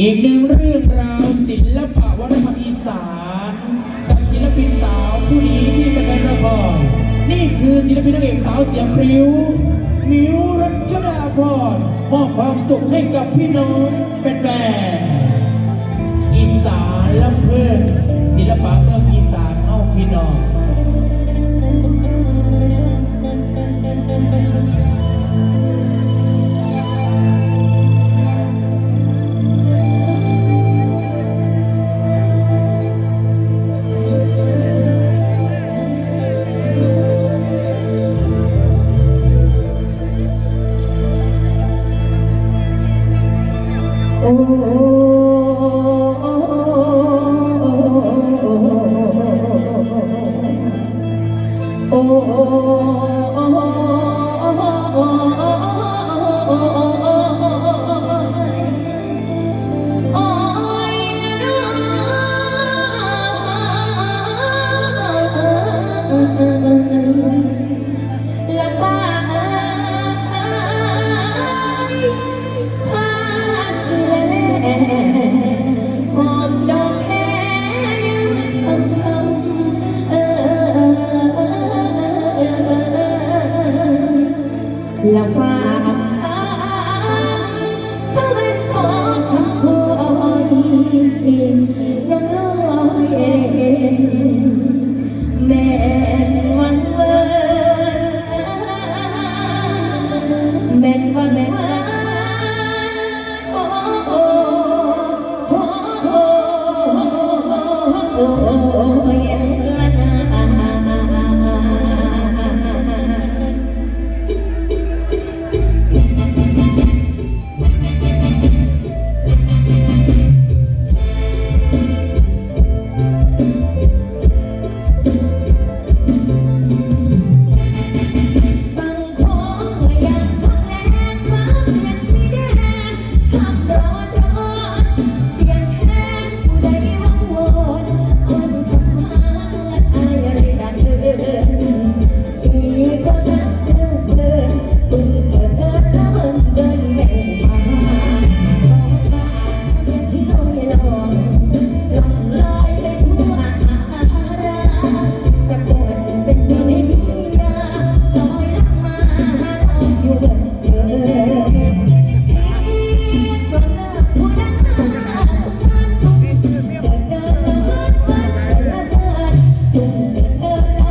อีกหนึ่งเรื่องราวศิลปะวัฒนธรรมอีสานกับศิลปินสาวผู้นี้ที่จะเป็นระบอนี่คือศิลปินนางเอกสาวเสียงพริ้ว มิวรัชดาพรมอบความสุขให้กับพี่น้องเป็นแฟนๆอีสานลำเพลินศิลปะเมืองอีสานเอาพี่น้อง โอ้ แม่นว่าแม่